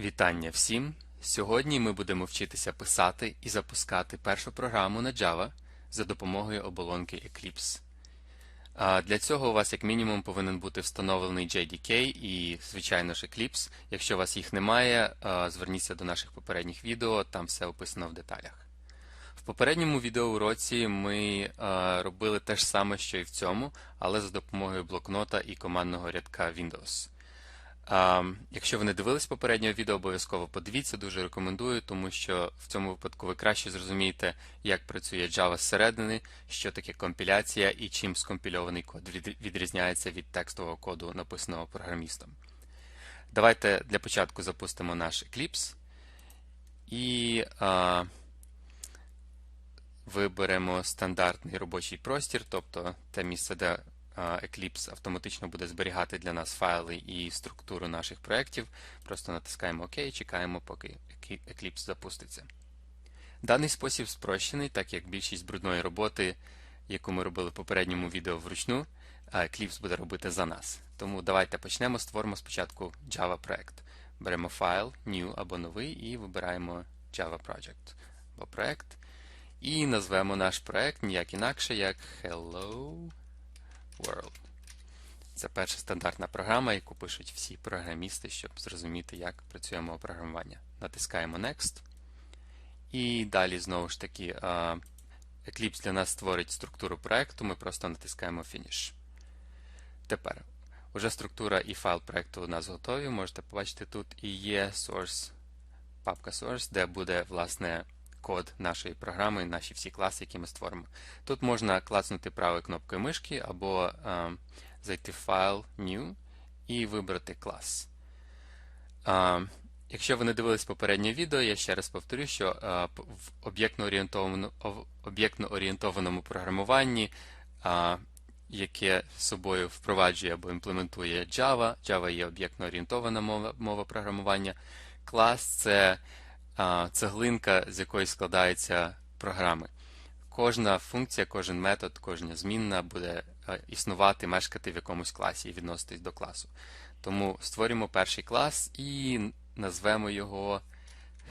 Вітання всім! Сьогодні ми будемо вчитися писати і запускати першу програму на Java за допомогою оболонки Eclipse. Для цього у вас як мінімум повинен бути встановлений JDK і, звичайно ж, Eclipse. Якщо у вас їх немає, зверніться до наших попередніх відео, там все описано в деталях. В попередньому відеоуроці ми робили те ж саме, що і в цьому, але за допомогою блокнота і командного рядка Windows. Якщо ви не дивились попереднього відео, обов'язково подивіться, дуже рекомендую, тому що в цьому випадку ви краще зрозумієте, як працює Java зсередини, що таке компіляція і чим скомпільований код відрізняється від текстового коду, написаного програмістом. Давайте для початку запустимо наш Eclipse і а, виберемо стандартний робочий простір, тобто те місце, де Eclipse автоматично буде зберігати для нас файли і структуру наших проєктів. Просто натискаємо ОК і чекаємо, поки Eclipse запуститься. Даний спосіб спрощений, так як більшість брудної роботи, яку ми робили в попередньому відео вручну, Eclipse буде робити за нас. Тому давайте почнемо, створимо спочатку Java проект. Беремо файл, New або новий і вибираємо Java Project або проект. І назвемо наш проект ніяк інакше, як Hello World. Це перша стандартна програма, яку пишуть всі програмісти, щоб зрозуміти, як працює мова програмування. Натискаємо Next. І далі, знову ж таки, Eclipse для нас створить структуру проекту, ми просто натискаємо Finish. Тепер, уже структура і файл проекту у нас готові. Можете побачити тут і є source, папка source, де буде, власне, код нашої програми, наші всі класи, які ми створимо. Тут можна клацнути правою кнопкою мишки або е, зайти в файл New і вибрати клас. Е, якщо ви не дивились попереднє відео, я ще раз повторю, що е, в об'єктно-орієнтованому, програмуванні, е, яке собою впроваджує або імплементує Java, Java є об'єктно-орієнтована мова, мова програмування, клас це а, цеглинка, з якої складаються програми. Кожна функція, кожен метод, кожна змінна буде існувати, мешкати в якомусь класі і відноситись до класу. Тому створюємо перший клас і назвемо його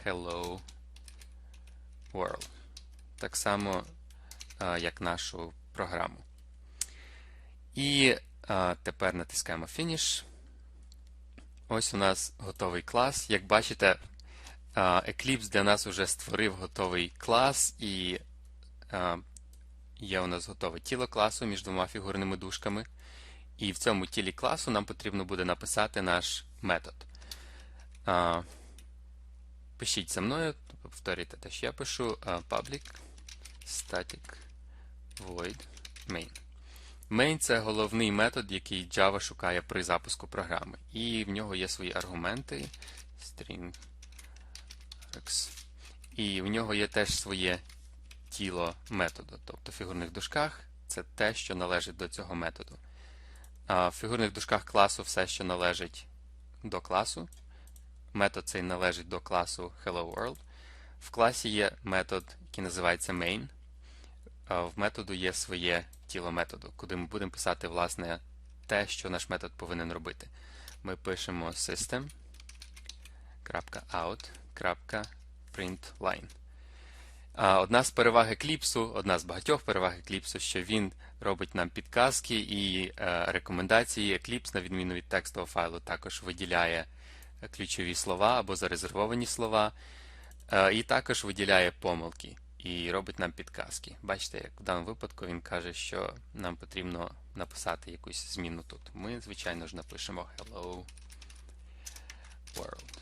Hello World. Так само, як нашу програму. І тепер натискаємо Finish. Ось у нас готовий клас. Як бачите, Eclipse для нас вже створив готовий клас, і є у нас готове тіло класу між двома фігурними дужками. І в цьому тілі класу нам потрібно буде написати наш метод. Пишіть за мною, повторюйте те, що я пишу public static void main. Main це головний метод, який Java шукає при запуску програми. І в нього є свої аргументи. String X. І в нього є теж своє тіло методу. Тобто в фігурних дужках це те, що належить до цього методу. А в фігурних дужках класу все, що належить до класу. Метод цей належить до класу Hello World. В класі є метод, який називається main. В методу є своє тіло методу, куди ми будемо писати, власне, те, що наш метод повинен робити. Ми пишемо system out.println. Одна з переваг Eclipse, одна з багатьох переваг Eclipse, що він робить нам підказки і е, рекомендації. Eclipse, на відміну від текстового файлу, також виділяє е, ключові слова або зарезервовані слова, е, і також виділяє помилки і робить нам підказки. Bачите, як в даному випадку він каже, що нам потрібно написати якусь зміну тут. Ми, звичайно ж, напишемо Hello World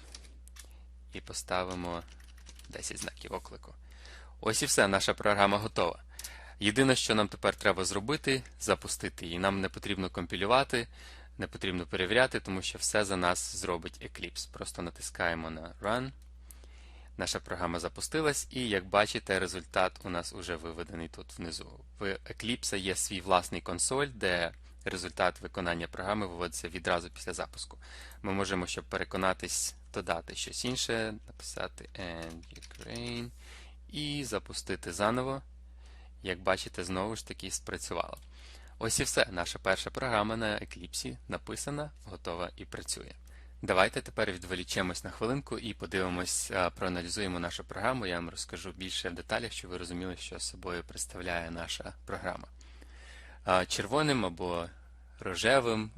і поставимо 10 знаків оклику. Ось і все, наша програма готова. Єдине, що нам тепер треба зробити, запустити її. Нам не потрібно компілювати, не потрібно перевіряти, тому що все за нас зробить Eclipse. Просто натискаємо на Run. Наша програма запустилась, і як бачите, результат у нас уже виведений тут внизу. В Eclipse є свій власний консоль, де результат виконання програми виводиться відразу після запуску. Ми можемо, щоб переконатись, додати щось інше, написати and Ukraine і запустити заново. Як бачите, знову ж таки спрацювало. Ось і все. Наша перша програма на Eclipse написана, готова і працює. Давайте тепер відволічемось на хвилинку і подивимось, проаналізуємо нашу програму. Я вам розкажу більше в деталях, щоб ви розуміли, що собою представляє наша програма. Червоним або рожевим,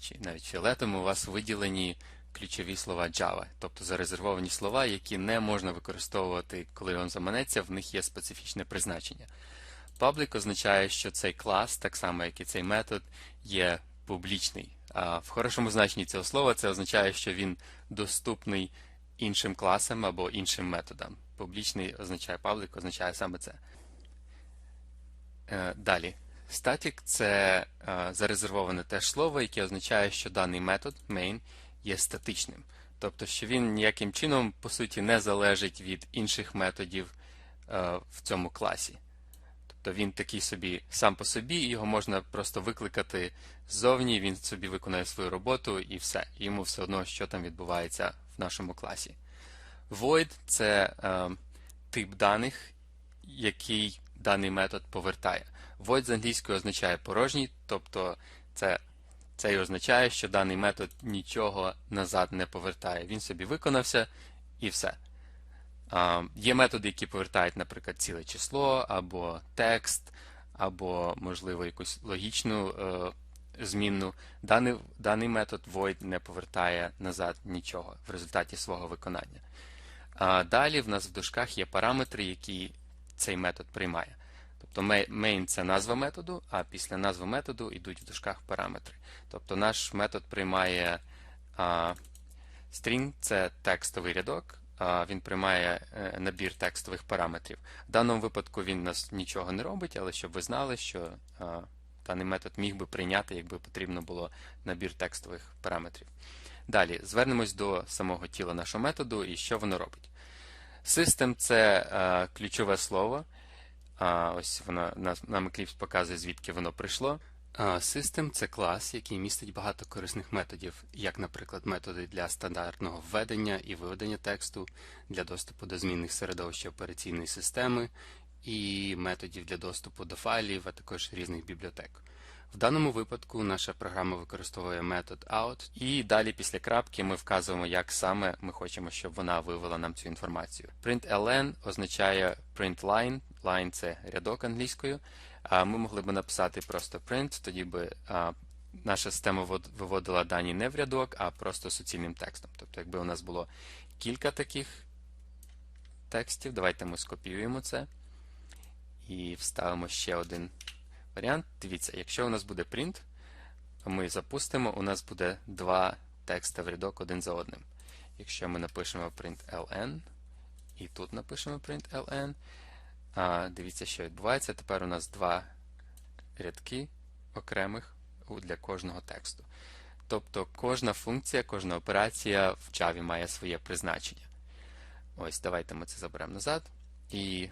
чи навіть фіолетовим у вас виділені ключові слова Java, тобто зарезервовані слова, які не можна використовувати, коли вам заманеться, в них є специфічне призначення. Public означає, що цей клас, так само як і цей метод, є публічний. А в хорошому значенні цього слова це означає, що він доступний іншим класам або іншим методам. Публічний означає public, означає саме це. Е, Далі. Static – це е, зарезервоване теж слово, яке означає, що даний метод main є статичним. Тобто, що він ніяким чином, по суті, не залежить від інших методів е, в цьому класі. Тобто він такий собі сам по собі, його можна просто викликати ззовні, він собі виконує свою роботу і все. Йому все одно, що там відбувається в нашому класі. Void – це е, тип даних, який даний метод повертає. Void з англійської означає порожній, тобто це, це і означає, що даний метод нічого назад не повертає. Він собі виконався і все. Є методи, які повертають, наприклад, ціле число, або текст, або, можливо, якусь логічну е, змінну. Даний, даний метод void не повертає назад нічого в результаті свого виконання. Далі в нас в дужках є параметри, які цей метод приймає. Тобто main – це назва методу, а після назви методу йдуть в дужках параметри. Тобто наш метод приймає string – це текстовий рядок, він приймає е, набір текстових параметрів. В даному випадку він нас нічого не робить, але щоб ви знали, що даний метод міг би прийняти, якби потрібно було набір текстових параметрів. Далі звернемось до самого тіла нашого методу і що воно робить. System – це а, ключове слово. Ось воно нам Eclipse показує, звідки воно прийшло. System – це клас, який містить багато корисних методів, як, наприклад, методи для стандартного введення і виведення тексту, для доступу до змінних середовища операційної системи і методів для доступу до файлів, а також різних бібліотек. В даному випадку наша програма використовує метод out, і далі після крапки ми вказуємо, як саме ми хочемо, щоб вона вивела нам цю інформацію. Println означає print line, це рядок англійською. Ми могли б написати просто print, тоді би наша система виводила дані не в рядок, а просто суцільним текстом. Тобто, якби у нас було кілька таких текстів, давайте ми скопіюємо це і вставимо ще один варіант. Дивіться, якщо у нас буде print, ми запустимо, у нас буде два тексти в рядок один за одним. Якщо ми напишемо println, і тут напишемо println, а, дивіться, що відбувається. Тепер у нас два рядки окремих для кожного тексту. Тобто кожна функція, кожна операція в Java має своє призначення. Ось, давайте ми це заберемо назад. І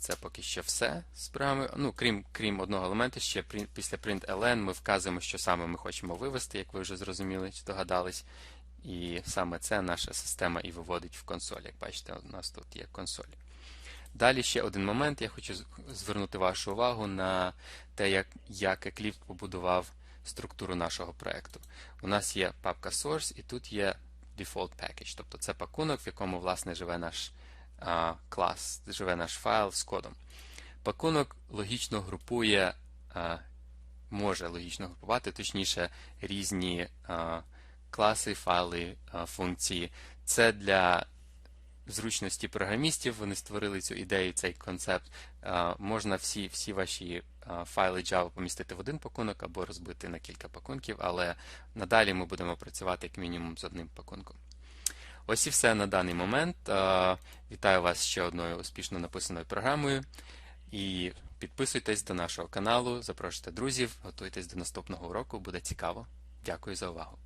це поки що все з програми. Ну, крім крім одного елементу, ще після println ми вказуємо, що саме ми хочемо вивести, як ви вже зрозуміли чи догадались. І саме це наша система і виводить в консоль. Як бачите, у нас тут є консоль. Далі ще один момент. Я хочу звернути вашу увагу на те, як як Eclipse побудував структуру нашого проєкту. У нас є папка Source і тут є Default Package, тобто це пакунок, в якому власне живе наш а, клас, живе наш файл з кодом. Пакунок логічно групує, а, може логічно групувати, точніше, різні а, класи, файли, а, функції. Це для зручності програмістів вони створили цю ідею, цей концепт. Можна всі всі ваші файли Java помістити в один пакунок або розбити на кілька пакунків, але надалі ми будемо працювати як мінімум з одним пакунком. Ось і все на даний момент. Вітаю вас ще одною успішно написаною програмою. І підписуйтесь до нашого каналу, запрошуйте друзів, готуйтесь до наступного уроку, буде цікаво. Дякую за увагу.